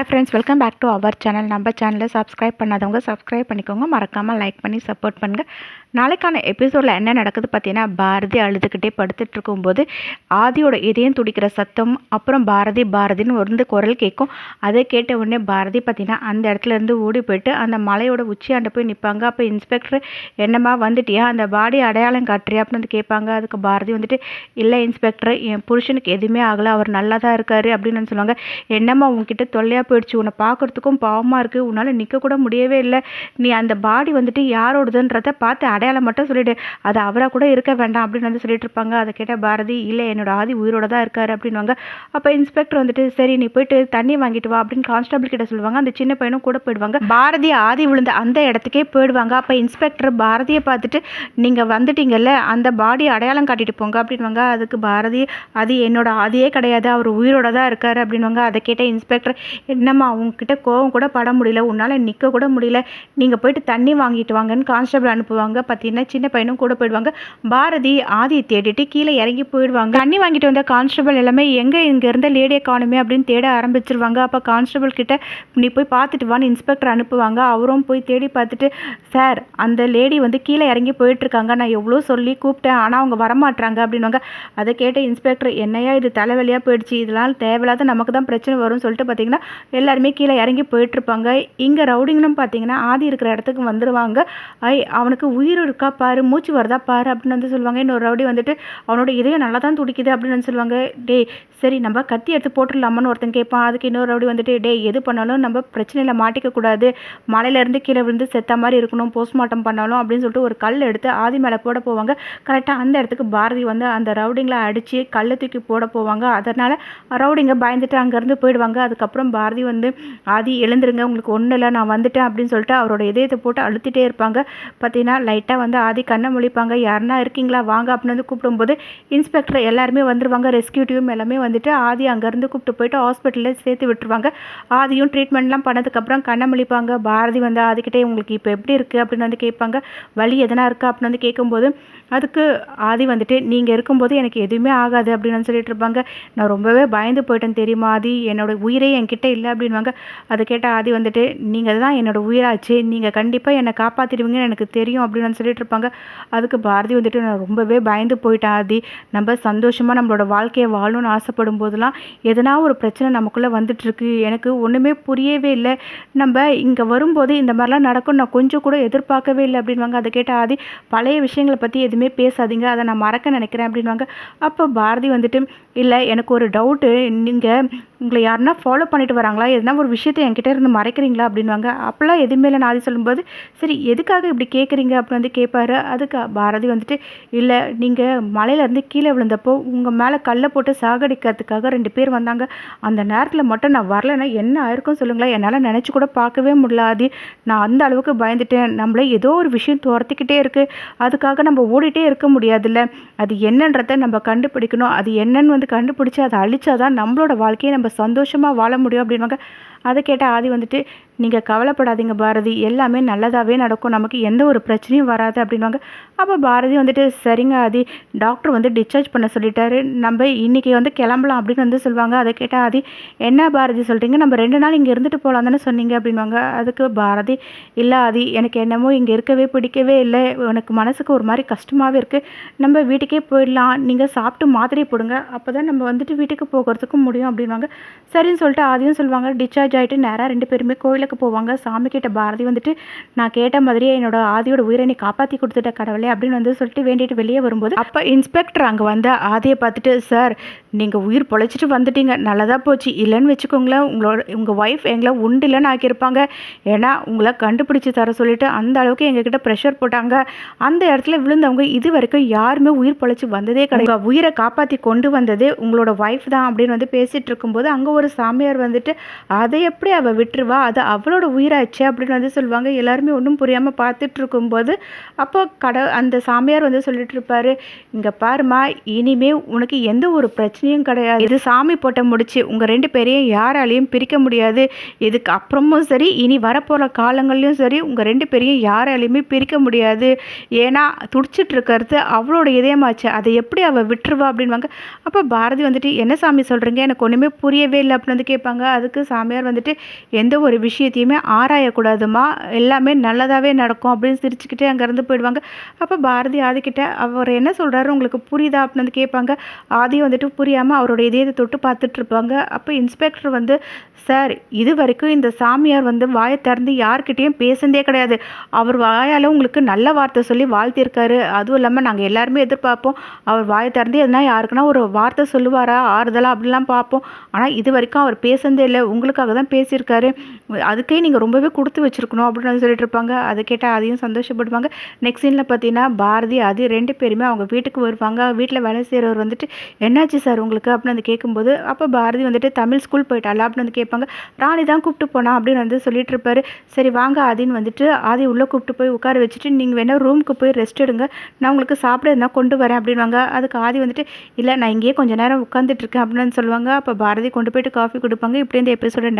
Hi friends welcome back to our channel நம்ம சேனலில் subscribe பண்ணாதவங்க சப்ஸ்கிரைப் பண்ணிக்கோங்க. மறக்காமல் லைக் பண்ணி சப்போர்ட் பண்ணுங்கள் நாளைக்கான எபிசோடில் என்ன நடக்குது பார்த்தீங்கன்னா பாரதி அழுதுகிட்டே படுத்துட்டு இருக்கும்போது ஆதியோட இதயம் துடிக்கிற சத்தம் அப்புறம் பாரதி பாரதின்னு வந்து குரல் கேட்கும். அதை கேட்ட உடனே பாரதி பார்த்தீங்கன்னா அந்த இடத்துல இருந்து ஓடி போயிட்டு அந்த மலையோட உச்சியாண்ட போய் நிற்பாங்க அப்போ இன்ஸ்பெக்டர் என்னம்மா வந்துட்டியா? அந்த பாடி அடையாளம் காட்டுறியா? அப்படின்னு வந்து கேட்பாங்க. அதுக்கு பாரதி வந்துட்டு இல்லை இன்ஸ்பெக்டர் என் புருஷனுக்கு எதுவுமே ஆகலை. அவர் நல்லா தான் இருக்காரு. அப்படின்னு சொல்லுவாங்க. என்னம்மா உங்ககிட்ட தொல்லையாக போயிடுச்சு. உன்னை பார்க்குறதுக்கும் பாவமாக இருக்குது உன்னால் நிற்கக்கூட முடியவே இல்லை. நீ அந்த பாடி வந்துட்டு யாரோடதுன்றதை பார்த்து அடையாளம் மட்டும் சொல்லிவிடு அது அவராக கூட இருக்க வேண்டாம் அப்படின்னு வந்து சொல்லிட்டு இருப்பாங்க. அதை கேட்ட பாரதி இல்லை என்னோட ஆதி உயிரோட தான் இருக்காரு அப்படின்வாங்க அப்போ இன்ஸ்பெக்டர் வந்துட்டு சரி நீ போயிட்டு தண்ணி வாங்கிட்டு வா அப்படின்னு கான்ஸ்டபிள் கிட்ட சொல்லுவாங்க. அந்த சின்ன பையனும் கூட போயிடுவாங்க. பாரதி ஆதி விழுந்த அந்த இடத்துக்கே போயிடுவாங்க. அப்போ இன்ஸ்பெக்டர் பாரதியை பார்த்துட்டு நீங்கள் வந்துட்டீங்கல்ல அந்த பாடி அடையாளம் காட்டிட்டு போங்க அப்படின்வாங்க அதுக்கு பாரதி அது என்னோட ஆதியே கிடையாது. அவர் உயிரோட தான் இருக்காரு அப்படின்வாங்க அதை கேட்ட இன்ஸ்பெக்டர் என்னம்மா உங்ககிட்ட கோவம் கூட பட முடியல உன்னால் நிற்க கூட முடியல. நீங்கள் போயிட்டு தண்ணி வாங்கிட்டு வாங்கன்னு கான்ஸ்டபிள் அனுப்புவாங்க. பார்த்தீங்கன்னா சின்ன பையனும் கூட போயிடுவாங்க. பாரதி ஆதியை தேடிட்டு கீழே இறங்கி போயிடுவாங்க. தண்ணி வாங்கிட்டு வந்த கான்ஸ்டபிள் எல்லாமே எங்கே இங்கே இருந்த லேடியை காணுமே அப்படின்னு தேட ஆரம்பிச்சிருவாங்க. அப்போ கான்ஸ்டபிள் கிட்ட நீ போய் பார்த்துட்டு வான்னு இன்ஸ்பெக்டர் அனுப்புவாங்க. அவரும் போய் தேடி பார்த்துட்டு சார் அந்த லேடி வந்து கீழே இறங்கி போயிட்டுருக்காங்க. நான் எவ்வளோ சொல்லி கூப்பிட்டேன். ஆனால் அவங்க வரமாட்றாங்க. அப்படின்வாங்க அதை கேட்ட இன்ஸ்பெக்டர் என்னையா இது தலைவலியாக போயிடுச்சு. இதனால் தேவையில்லாத நமக்கு தான் பிரச்சனை வரும்னு சொல்லிட்டு பார்த்தீங்கன்னா எல்லாருமே கீழே இறங்கி போயிட்டுருப்பாங்க. இங்கே ரவுடிங்களும் பார்த்தீங்கன்னா ஆதி இருக்கிற இடத்துக்கு வந்துடுவாங்க ஐ அவனுக்கு உயிர் இருக்கா பாரு மூச்சு வருதா பாரு அப்படின்னு வந்து சொல்லுவாங்க. இன்னொரு ரவுடி வந்துட்டு அவனோட இதயம் நல்லா தான் துடிக்குது அப்படின்னு வந்து சொல்லுவாங்க. டேய் சரி நம்ம கத்தி எடுத்து போட்டுடலாமான்னு ஒருத்தன் கேட்பான். அதுக்கு இன்னொரு ரவுடி வந்துட்டு டே எது பண்ணாலும் நம்ம பிரச்சனையில் மாட்டிக்க கூடாது. மலையிலேருந்து கீழே விழுந்து செத்த மாதிரி இருக்கணும் போஸ்ட்மார்ட்டம் பண்ணாலும் அப்படின்னு சொல்லிட்டு ஒரு கல் எடுத்து ஆதி மேலே போட போவாங்க. கரெக்டாக அந்த இடத்துக்கு பாரதி வந்து அந்த ரவுடிங்களை அடித்து கல்லை தூக்கி போட போவாங்க. அதனால் ரவுடிங்க பயந்துட்டு அங்கேருந்து போயிடுவாங்க. அதுக்கப்புறம் பாரதி வந்து ஆதி எழுந்துருங்க. உங்களுக்கு ஒன்றும் இல்லை. நான் வந்துட்டேன் அப்படின்னு சொல்லிட்டு அவரோட இதயத்தை போட்டு அழுத்திட்டே இருப்பாங்க. பார்த்தீங்கன்னா லைட்டாக வந்து ஆதி கண்ணை முழிப்பாங்க. யாருன்னா இருக்கீங்களா? வாங்க அப்படின்னு வந்து கூப்பிடும்போது இன்ஸ்பெக்டர் எல்லாருமே வந்துடுவாங்க ரெஸ்கியூ டீம் எல்லாமே வந்துட்டு ஆதி அங்கேருந்து கூப்பிட்டு போயிட்டு ஹாஸ்பிட்டலில் சேர்த்து விட்டுருவாங்க. ஆதியும் ட்ரீட்மெண்ட்லாம் பண்ணதுக்கப்புறம் கண்ணை முழிப்பாங்க. பாரதி வந்து ஆதிக்கிட்டே உங்களுக்கு இப்போ எப்படி இருக்குது அப்படின்னு வந்து கேட்பாங்க. வலி எதனா இருக்கா? அப்படின்னு வந்து கேட்கும்போது அதுக்கு ஆதி வந்துட்டு நீங்கள் இருக்கும்போது எனக்கு எதுவுமே ஆகாது அப்படின்னு வந்து சொல்லிட்டு இருப்பாங்க. நான் ரொம்பவே பயந்து போயிட்டேன் தெரியுமா ஆதி? என்னோட உயிரே என்கிட்ட இல்லை அப்படின்வாங்க அதை கேட்ட ஆதி வந்துட்டு நீங்கள் தான் என்னோடய உயிராச்சு. நீங்கள் கண்டிப்பாக என்னை காப்பாற்றிடுவீங்கன்னு எனக்கு தெரியும் அப்படின்னு வந்து சொல்லிட்டு இருப்பாங்க. அதுக்கு பாரதி வந்துட்டு நான் ரொம்பவே பயந்து போயிட்டேன் ஆதி. நம்ம சந்தோஷமாக நம்மளோட வாழ்க்கையை வாழணும்னு ஏற்படும் போதெல்லாம் எதனா ஒரு பிரச்சனை நமக்குள்ளே வந்துட்டுருக்கு. எனக்கு ஒன்றுமே புரியவே இல்லை. நம்ம இங்கே வரும்போது இந்த மாதிரிலாம் நடக்கும். நான் கொஞ்சம் கூட எதிர்பார்க்கவே இல்லை அப்படின்வாங்க அதை கேட்ட ஆதி பழைய விஷயங்களை பற்றி எதுவுமே பேசாதீங்க. அதை நான் மறக்க நினைக்கிறேன் அப்படின்வாங்க அப்போ பாரதி வந்துட்டு இல்லை எனக்கு ஒரு டவுட்டு நீங்கள் உங்களை யாருன்னா ஃபாலோ பண்ணிட்டு வராங்களா? எதனா ஒரு விஷயத்தை என்கிட்ட இருந்து மறைக்கிறீங்களா? அப்படின்வாங்க அப்போல்லாம் எதுவுமே இல்லை. நான் ஆதி சொல்லும்போது சரி எதுக்காக இப்படி கேட்குறீங்க அப்படின்னு வந்து கேட்பாரு அதுக்கு பாரதி வந்துட்டு இல்லை நீங்கள் மலையிலேருந்து கீழே விழுந்தப்போ உங்கள் மேலே கல்லை போட்டு சாகடிக்க சாகடிக்கிறதுக்காக ரெண்டு பேர் வந்தாங்க. அந்த நேரத்தில் மட்டும் நான் வரலைன்னா என்ன ஆயிருக்கும் சொல்லுங்களேன் என்னால் நினச்சி கூட பார்க்கவே முடியல நான் அந்த அளவுக்கு பயந்துட்டேன். நம்மளே ஏதோ ஒரு விஷயம் துரத்திக்கிட்டே இருக்குது அதுக்காக நம்ம ஓடிட்டே இருக்க முடியாதுல்ல. அது என்னன்றதை நம்ம கண்டுபிடிக்கணும். அது என்னன்னு வந்து கண்டுபிடிச்சி அதை அழிச்சாதான் நம்மளோட வாழ்க்கையை நம்ம சந்தோஷமாக வாழ முடியும் அப்படின்வாங்க அதை கேட்ட ஆதி வந்துட்டு நீங்கள் கவலைப்படாதீங்க பாரதி. எல்லாமே நல்லதாகவே நடக்கும். நமக்கு எந்த ஒரு பிரச்சனையும் வராது அப்படின்வாங்க அப்போ பாரதி வந்துட்டு சரிங்க ஆதி. டாக்டர் வந்து டிஸ்சார்ஜ் பண்ண சொல்லிட்டாரு. நம்ம இன்றைக்கி வந்து கிளம்பலாம் அப்படின்னு வந்து சொல்லுவாங்க. அதை கேட்டால் ஆதி என்ன பாரதி சொல்கிறீங்க நம்ம ரெண்டு நாள் இங்கே இருந்துட்டு போகலாம் தானே சொன்னீங்க? அப்படின்வாங்க அதுக்கு பாரதி இல்லை ஆதி எனக்கு என்னமோ இங்கே இருக்கவே பிடிக்கவே இல்லை. எனக்கு மனசுக்கு ஒரு மாதிரி கஷ்டமாகவே இருக்குது நம்ம வீட்டுக்கே போயிடலாம். நீங்கள் சாப்பிட்டு மாத்திரை போடுங்க. அப்போ தான் நம்ம வந்துட்டு வீட்டுக்கு போகிறதுக்கும் முடியும். அப்படின்வாங்க சரின்னு சொல்லிட்டு ஆதியும் சொல்லுவாங்க. டிஸ்சார்ஜ் ஆகிட்டு நேராக ரெண்டு பேருமே கோயிலுக்கு போவாங்க. சாமி கிட்ட பாரதி வந்துட்டு நான் கேட்ட மாதிரியே என்னோட ஆதியோட உயிரை நீ காப்பாற்றி கொடுத்துட்ட கடவுளே அப்படின்னு வந்து சொல்லிட்டு வேண்டிட்டு வெளியே வரும்போது அப்போ இன்ஸ்பெக்டர் அங்கே வந்து ஆதியை பார்த்துட்டு சார் நீங்கள் உயிர் பொழைச்சிட்டு வந்துட்டீங்க. நல்லதாக போச்சு. இல்லைன்னு வச்சுக்கோங்களேன் உங்களோட உங்கள் ஒய்ஃப் எங்களை உண்டு இல்லைன்னு ஆக்கியிருப்பாங்க. ஏன்னா உங்களை கண்டுபிடிச்சி தர சொல்லிட்டு அந்த அளவுக்கு எங்ககிட்ட ப்ரெஷர் போட்டாங்க. அந்த இடத்துல விழுந்தவங்க இது வரைக்கும் யாருமே உயிர் பொழைச்சி வந்ததே கிடையாது. உயிரை காப்பாற்றி கொண்டு வந்ததே உங்களோட ஒய்ஃப் தான் அப்படின்னு வந்து பேசிகிட்டு இருக்கும்போது அங்கே ஒரு சாமியார் வந்துட்டு அதை எப்படி அவள் விட்டுருவா? அது அவளோட உயிராச்சு அப்படின்னு வந்து சொல்லுவாங்க. எல்லாருமே ஒன்றும் புரியாமல் பார்த்துட்டு இருக்கும்போது அப்போ கட அந்த சாமியார் வந்து சொல்லிட்டு இருப்பார் இங்கே பாருமா இனிமே உனக்கு எந்த ஒரு பிரச்சனையும் கிடையாது. இது சாமி போட்ட முடிச்சு. உங்கள் ரெண்டு பேரையும் யாராலையும் பிரிக்க முடியாது. இதுக்கு அப்புறமும் சரி இனி வரப்போகிற காலங்கள்லையும் சரி உங்கள் ரெண்டு பேரையும் யாராலையுமே பிரிக்க முடியாது. ஏன்னா துடிச்சிட்டு இருக்கிறது அவளோட இதயமாச்சு. அதை எப்படி அவள் விட்டுருவா? அப்படின்வாங்க. அப்போ பாரதி வந்துட்டு என்ன சாமி சொல்கிறீங்க எனக்கு ஒன்றுமே புரியவே இல்லை. அப்படின்னு வந்து கேட்பாங்க. அதுக்கு சாமியார் வந்துட்டு எந்த ஒரு விஷயம் விஷயத்தையுமே ஆராயக்கூடாதுமா? எல்லாமே நல்லதாகவே நடக்கும் அப்படின்னு சிரிச்சுக்கிட்டே அங்கேருந்து போயிடுவாங்க. அப்போ பாரதி ஆதிக்கிட்ட அவர் என்ன சொல்கிறாரு உங்களுக்கு புரியுதா? அப்படின்னு வந்து கேட்பாங்க. ஆதி வந்துட்டு புரியாமல் அவரோட இதயத்தை தொட்டு பார்த்துட்டு இருப்பாங்க அப்போ இன்ஸ்பெக்டர் வந்து சார் இது வரைக்கும் இந்த சாமியார் வந்து வாயை திறந்து யார்கிட்டேயும் பேசுனதே கிடையாது. அவர் வாயால் உங்களுக்கு நல்ல வார்த்தை சொல்லி வாழ்த்திருக்காரு அதுவும் இல்லாமல் நாங்கள் எல்லாருமே எதிர்பார்ப்போம். அவர் வாயை திறந்து எதுனா யாருக்குன்னா ஒரு வார்த்தை சொல்லுவாரா? ஆறுதலாக அப்படிலாம் பார்ப்போம். ஆனால் இது வரைக்கும் அவர் பேசுனதே இல்லை. உங்களுக்காக தான் பேசியிருக்காரு. அதுக்கே நீங்கள் ரொம்பவே கொடுத்து வச்சிருக்கணும் அப்படின்னு வந்து சொல்லிட்டு இருப்பாங்க. அதை கேட்டால் அதையும் சந்தோஷப்படுவாங்க. நெக்ஸ்ட் சீனில் பார்த்தீங்கன்னா பாரதி அது ரெண்டு பேருமே அவங்க வீட்டுக்கு வருவாங்க. வீட்டில் வேலை செய்கிறவர் வந்துட்டு என்னாச்சு சார் உங்களுக்கு? அப்படின்னு வந்து கேட்கும்போது அப்போ பாரதி வந்துட்டு தமிழ் ஸ்கூல் போயிட்டாளா அப்படின்னு வந்து கேட்பாங்க. ராணி தான் கூப்பிட்டு போனா அப்படின்னு வந்து சொல்லிட்டு இருப்பாரு. சரி வாங்க ஆதின்னு வந்துட்டு ஆதி உள்ளே கூப்பிட்டு போய் உட்கார வச்சுட்டு நீங்கள் வேணால் ரூமுக்கு போய் ரெஸ்ட் எடுங்க. நான் உங்களுக்கு சாப்பிட இருந்தால் கொண்டு வரேன் அப்படின்வாங்க. அதுக்கு ஆதி வந்துட்டு இல்லை நான் இங்கேயே கொஞ்ச நேரம் உட்காந்துட்டு இருக்கேன் அப்படின்னு வந்து சொல்லுவாங்க. அப்போ பாரதி கொண்டு போயிட்டு காஃபி கொடுப்பாங்க. இப்படி இந்த எபிசோட